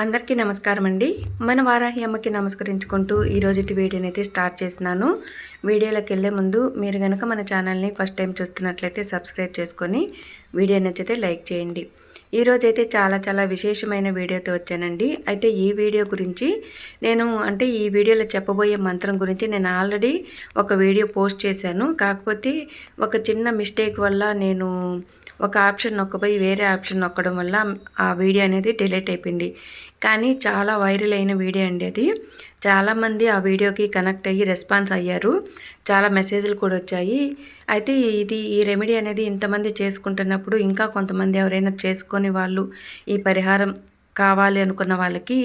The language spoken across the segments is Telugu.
అందరికీ నమస్కారం అండి. మన వారాహి అమ్మకి నమస్కరించుకుంటూ ఈరోజుటి వీడియోని అయితే స్టార్ట్ చేసినాను వీడియోలోకి వెళ్ళే ముందు మీరు కనుక మన ఛానల్ని ఫస్ట్ టైం చూస్తున్నట్లయితే సబ్స్క్రైబ్ చేసుకొని వీడియో నచ్చితే లైక్ చేయండి. ఈరోజైతే చాలా చాలా విశేషమైన వీడియోతో వచ్చానండి. అయితే ఈ వీడియో గురించి నేను అంటే ఈ వీడియోలో చెప్పబోయే మంత్రం గురించి నేను ఆల్రెడీ ఒక వీడియో పోస్ట్ చేశాను. కాకపోతే ఒక చిన్న మిస్టేక్ వల్ల నేను ఒక ఆప్షన్ నొక్కపోయి వేరే ఆప్షన్ నొక్కడం వల్ల ఆ వీడియో అనేది డిలీట్ అయిపోయింది. కానీ చాలా వైరల్ అయిన వీడియో అండి అది. చాలామంది ఆ వీడియోకి కనెక్ట్ అయ్యి రెస్పాన్స్ అయ్యారు. చాలా మెసేజ్లు కూడా వచ్చాయి. అయితే ఇది ఈ రెమెడీ అనేది ఇంతమంది చేసుకుంటున్నప్పుడు ఇంకా కొంతమంది ఎవరైనా చేసుకొని వాళ్ళు ఈ పరిహారం కావాలి అనుకున్న వాళ్ళకి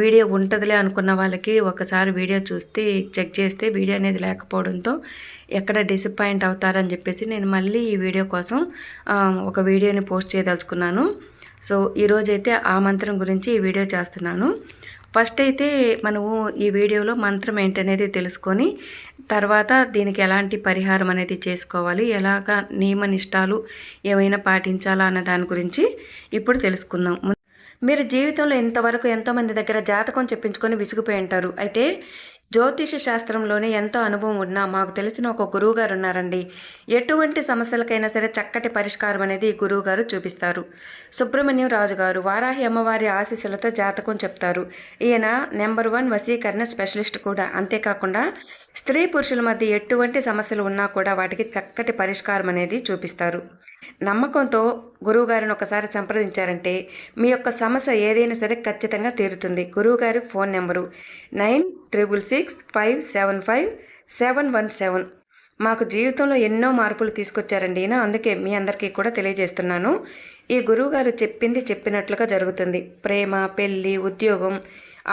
వీడియో ఉంటుందిలే అనుకున్న వాళ్ళకి ఒకసారి వీడియో చూస్తే చెక్ చేస్తే వీడియో అనేది లేకపోవడంతో ఎక్కడ డిసప్పాయింట్ అవుతారని చెప్పేసి నేను మళ్ళీ ఈ వీడియో కోసం ఒక వీడియోని పోస్ట్ చేయదలుచుకున్నాను. సో ఈరోజైతే ఆ మంత్రం గురించి ఈ వీడియో చేస్తున్నాను. ఫస్ట్ అయితే మనము ఈ వీడియోలో మంత్రం ఏంటనేది తెలుసుకొని తర్వాత దీనికి ఎలాంటి పరిహారం అనేది చేసుకోవాలి ఎలాగ నియమ నిష్టాలు ఏమైనా పాటించాలా అన్న దాని గురించి ఇప్పుడు తెలుసుకుందాం. మీరు జీవితంలో ఇంతవరకు ఎంతోమంది దగ్గర జాతకం చెప్పించుకొని విసిగిపోయి ఉంటారు. అయితే జ్యోతిష శాస్త్రంలోనే ఎంతో అనుభవం ఉన్నా మాకు తెలిసిన ఒక గురువు గారు ఉన్నారండి. ఎటువంటి సమస్యలకైనా సరే చక్కటి పరిష్కారం అనేది ఈ గురువు గారు చూపిస్తారు. సుబ్రహ్మణ్యం రాజు గారు వారాహి అమ్మవారి ఆశీస్సులతో జాతకం చెప్తారు. ఈయన నెంబర్ వన్ వసీకరణ స్పెషలిస్ట్ కూడా. అంతేకాకుండా స్త్రీ పురుషుల మధ్య ఎటువంటి సమస్యలు ఉన్నా కూడా వాటికి చక్కటి పరిష్కారం అనేది చూపిస్తారు. నమ్మకంతో గురువుగారిని ఒకసారి సంప్రదించారంటే మీ యొక్క సమస్య ఏదైనా సరే ఖచ్చితంగా తీరుతుంది. గురువుగారి phone number nine triple six five seven five seven one seven. మాకు జీవితంలో ఎన్నో మార్పులు తీసుకొచ్చారండి ఈయన. అందుకే మీ అందరికీ కూడా తెలియజేస్తున్నాను. ఈ గురువుగారు చెప్పింది చెప్పినట్లుగా జరుగుతుంది. ప్రేమ పెళ్ళి ఉద్యోగం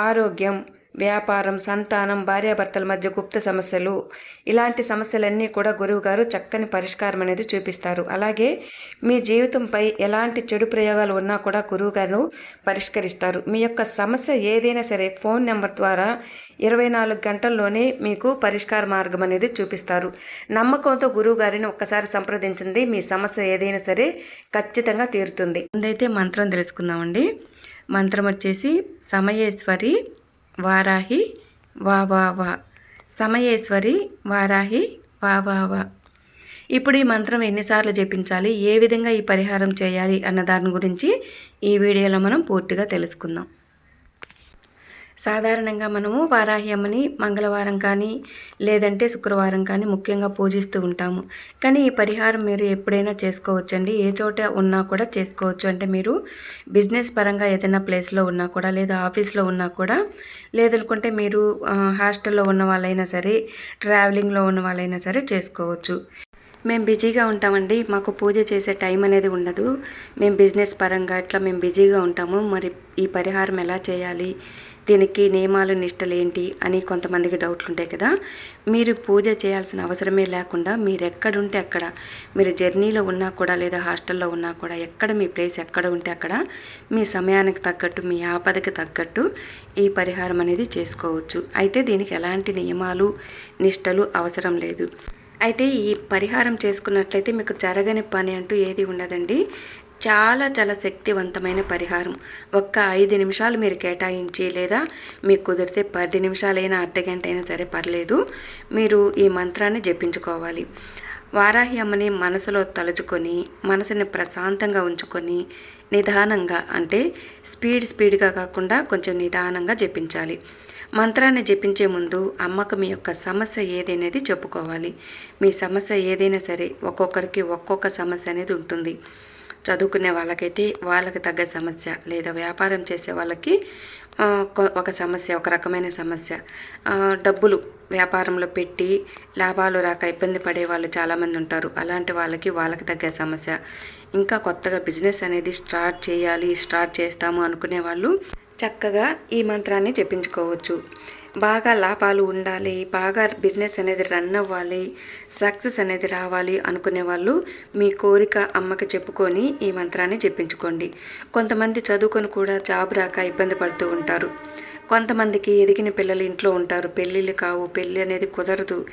ఆరోగ్యం వ్యాపారం సంతానం భార్యాభర్తల మధ్య గుప్త సమస్యలు. ఇలాంటి సమస్యలన్నీ కూడా గురువు గారు చక్కని పరిష్కారం అనేది చూపిస్తారు. అలాగే మీ జీవితంపై ఎలాంటి చెడు ప్రయోగాలు ఉన్నా కూడా గురువు గారు పరిష్కరిస్తారు. మీ యొక్క సమస్య ఏదైనా సరే ఫోన్ నెంబర్ ద్వారా ఇరవై నాలుగు గంటల్లోనే మీకు పరిష్కార మార్గం అనేది చూపిస్తారు. నమ్మకంతో గురువు గారిని ఒక్కసారి సంప్రదించండి. మీ సమస్య ఏదైనా సరే ఖచ్చితంగా తీరుతుంది. ముందైతే మంత్రం తెలుసుకుందామండి. మంత్రం వచ్చేసి సమయేశ్వరి వారాహి వా వా వా సమయేశ్వరి వారాహి వా వా వా ఇప్పుడు ఈ మంత్రం ఎన్నిసార్లు జపించాలి? ఏ విధంగా ఈ పరిహారం చేయాలి అన్న దాని గురించి ఈ వీడియోలో మనం పూర్తిగా తెలుసుకుందాం. సాధారణంగా మనము వారాహి అమ్మని మంగళవారం కానీ లేదంటే శుక్రవారం కానీ ముఖ్యంగా పూజిస్తూ ఉంటాము. కానీ ఈ పరిహారం మీరు ఎప్పుడైనా చేసుకోవచ్చండి? ఏ చోట ఉన్నా కూడా చేసుకోవచ్చు. అంటే మీరు బిజినెస్ పరంగా ఏదైనా ప్లేస్లో ఉన్నా కూడా లేదా ఆఫీస్లో ఉన్నా కూడా లేదనుకుంటే మీరు హాస్టల్లో ఉన్న వాళ్ళైనా సరే ట్రావెలింగ్లో ఉన్న వాళ్ళైనా సరే చేసుకోవచ్చు. మేము బిజీగా ఉంటామండి. మాకు పూజ చేసే టైం అనేది ఉండదు. మేము బిజినెస్ పరంగా ఇట్లా మేము బిజీగా ఉంటాము. మరి ఈ పరిహారం ఎలా చేయాలి? దీనికి నియమాలు నిష్టలు ఏంటి అని కొంతమందికి డౌట్లు ఉంటాయి కదా. మీరు పూజ చేయాల్సిన అవసరమే లేకుండా మీరు ఎక్కడుంటే అక్కడ మీరు జర్నీలో ఉన్నా కూడా లేదా హాస్టల్లో ఉన్నా కూడా ఎక్కడ మీ ప్లేస్ ఎక్కడ ఉంటే అక్కడ మీ సమయానికి తగ్గట్టు మీ ఆపదకి తగ్గట్టు ఈ పరిహారం అనేది చేసుకోవచ్చు. అయితే దీనికి ఎలాంటి నియమాలు నిష్టలు అవసరం లేదు. అయితే ఈ పరిహారం చేసుకున్నట్లయితే మీకు జరగని పని అంటూ ఏది ఉండదండి. చాలా చాలా శక్తివంతమైన పరిహారం. ఒక్క ఐదు నిమిషాలు మీరు కేటాయించి లేదా మీకు కుదిరితే పది నిమిషాలైనా అర్ధ గంట అయినా సరే పర్లేదు. మీరు ఈ మంత్రాన్ని జపించుకోవాలి. వారాహి అమ్మని మనసులో తలుచుకొని మనసుని ప్రశాంతంగా ఉంచుకొని నిదానంగా అంటే స్పీడ్ స్పీడ్గా కాకుండా కొంచెం నిదానంగా జపించాలి. మంత్రాన్ని జపించే ముందు అమ్మకు మీ యొక్క సమస్య ఏదైనది చెప్పుకోవాలి. మీ సమస్య ఏదైనా సరే ఒక్కొక్కరికి ఒక్కొక్క సమస్య అనేది ఉంటుంది. చదువుకునే వాళ్ళకైతే వాళ్ళకి తగ్గ సమస్య లేదా వ్యాపారం చేసే వాళ్ళకి ఒక సమస్య ఒక రకమైన సమస్య. డబ్బులు వ్యాపారంలో పెట్టి లాభాలు రాక ఇబ్బంది పడే వాళ్ళు చాలామంది ఉంటారు. అలాంటి వాళ్ళకి వాళ్ళకి తగ్గ సమస్య. ఇంకా కొత్తగా బిజినెస్ అనేది స్టార్ట్ చేయాలి స్టార్ట్ చేస్తాము అనుకునే వాళ్ళు చక్కగా ఈ మంత్రాన్ని చెప్పించుకోవచ్చు బాగా లాభాలు ఉండాలి బాగా బిజినెస్ అనేది రన్ అవ్వాలి సక్సెస్ అనేది రావాలి అనుకునే వాళ్ళు మీ కోరిక అమ్మకి చెప్పుకొని ఈ మంత్రాన్ని చెప్పించుకోండి కొంతమంది చదువుకొని కూడా జాబ్ రాక ఇబ్బంది పడుతూ ఉంటారు. కొంతమందికి ఎదిగిన పిల్లలు ఇంట్లో ఉంటారు. పెళ్ళిళ్ళు కావు పెళ్ళి అనేది కుదరదు.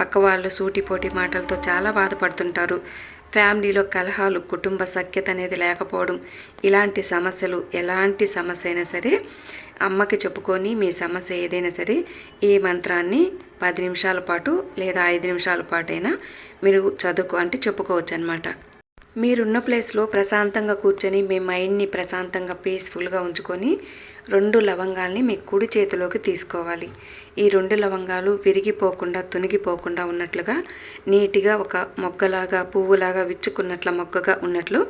పక్క వాళ్ళు సూటిపోటి మాటలతో చాలా బాధపడుతుంటారు. ఫ్యామిలీలో కలహాలు కుటుంబ సఖ్యత అనేది లేకపోవడం ఇలాంటి సమస్యలు ఎలాంటి సమస్య అయినా సరే అమ్మకి చెప్పుకొని మీ సమస్య ఏదైనా సరే ఈ మంత్రాన్ని పది నిమిషాల పాటు లేదా ఐదు నిమిషాల పాటైనా మీరు చదువుకో అంటే చెప్పుకోవచ్చు అనమాట మీరున్న ప్లేస్లో ప్రశాంతంగా కూర్చొని మీ మైండ్ని ప్రశాంతంగా పీస్ఫుల్గా ఉంచుకొని రెండు లవంగాల్ని మీ కుడి చేతిలోకి తీసుకోవాలి. ఈ రెండు లవంగాలు విరిగిపోకుండా తునిగిపోకుండా ఉన్నట్లుగా నీట్గా ఒక మొగ్గలాగా పువ్వులాగా విచ్చుకున్నట్ల మొగ్గగా ఉన్నట్లు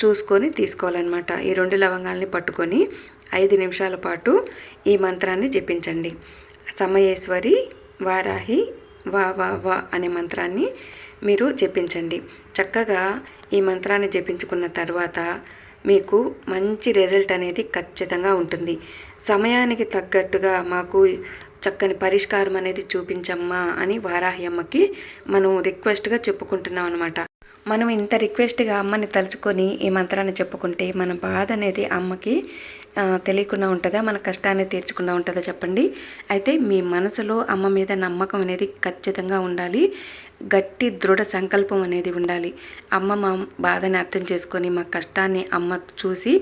చూసుకొని తీసుకోవాలన్నమాట. ఈ రెండు లవంగాల్ని పట్టుకొని ఐదు నిమిషాల పాటు ఈ మంత్రాన్ని జపించండి. సమయేశ్వరి వారాహి వా వా వా అనే మంత్రాన్ని మీరు జపించండి. చక్కగా ఈ మంత్రాన్ని జపించుకున్న తర్వాత మీకు మంచి రిజల్ట్ అనేది ఖచ్చితంగా ఉంటుంది. సమయానికి తగ్గట్టుగా మాకు చక్కని పరిష్కారం అనేది చూపించమ్మా అని వారాహి అమ్మకి మనం రిక్వెస్ట్గా చెప్పుకుంటున్నాం అనమాట మనం ఇంత రిక్వెస్ట్గా అమ్మని తలుచుకొని ఈ మంత్రాన్ని చెప్పుకుంటే మన బాధ అనేది అమ్మకి తెలియకుండా ఉంటుందా? మన కష్టాన్ని తీర్చకుండా ఉంటుందా చెప్పండి. అయితే మీ మనసులో అమ్మ మీద నమ్మకం అనేది ఖచ్చితంగా ఉండాలి. గట్టి దృఢ సంకల్పం అనేది ఉండాలి. అమ్మ మా బాధని అర్థం చేసుకొని మా కష్టాన్ని అమ్మ చూసి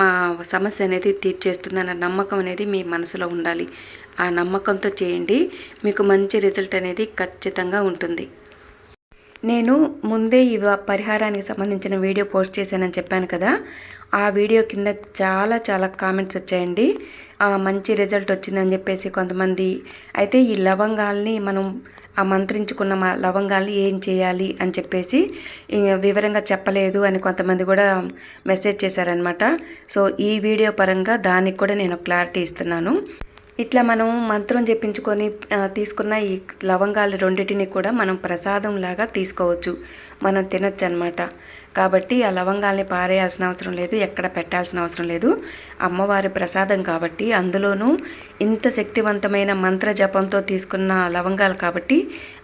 మా సమస్య అనేది తీర్చేస్తుందన్న నమ్మకం అనేది మీ మనసులో ఉండాలి. ఆ నమ్మకంతో చేయండి. మీకు మంచి రిజల్ట్ అనేది ఖచ్చితంగా ఉంటుంది. నేను ముందే ఈ పరిహారానికి సంబంధించిన వీడియో పోస్ట్ చేశానని చెప్పాను కదా. ఆ వీడియో కింద చాలా చాలా కామెంట్స్ వచ్చాయండి. మంచి రిజల్ట్ వచ్చిందని చెప్పేసి కొంతమంది అయితే ఈ లవంగాల్ని మనం ఆ మంత్రించుకున్న మా లవంగాల్ని ఏం చేయాలి అని చెప్పేసి వివరంగా చెప్పలేదు అని కొంతమంది కూడా మెసేజ్ చేశారనమాట సో ఈ వీడియో పరంగా దానికి కూడా నేను క్లారిటీ ఇస్తున్నాను. ఇట్లా మనం మంత్రం చెప్పించుకొని తీసుకున్న ఈ లవంగాలు రెండింటిని కూడా మనం ప్రసాదం లాగా తీసుకోవచ్చు. మనం తినొచ్చు అనమాట కాబట్టి ఆ లవంగాల్ని పారేయాల్సిన అవసరం లేదు ఎక్కడ పెట్టాల్సిన అవసరం లేదు. అమ్మవారి ప్రసాదం కాబట్టి అందులోనూ ఇంత శక్తివంతమైన మంత్ర జపంతో తీసుకున్న లవంగాలు కాబట్టి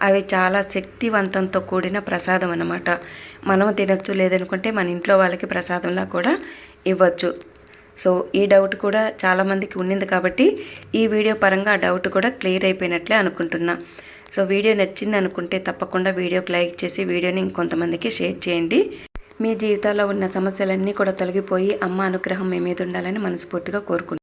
అవి చాలా శక్తివంతంతో కూడిన ప్రసాదం అన్నమాట. మనం తినొచ్చు లేదనుకుంటే మన ఇంట్లో వాళ్ళకి ప్రసాదంలా కూడా ఇవ్వచ్చు. సో ఈ డౌట్ కూడా చాలామందికి ఉండింది కాబట్టి ఈ వీడియో పరంగా ఆ డౌట్ కూడా క్లియర్ అయిపోయినట్లే అనుకుంటున్నా. సో వీడియో నచ్చింది అనుకుంటే తప్పకుండా వీడియోకి లైక్ చేసి వీడియోని ఇంకొంతమందికి షేర్ చేయండి. మీ జీవితాల్లో ఉన్న సమస్యలన్నీ కూడా తొలగిపోయి అమ్మ అనుగ్రహం మీ మీద ఉండాలని మనస్ఫూర్తిగా కోరుకుంటున్నాను.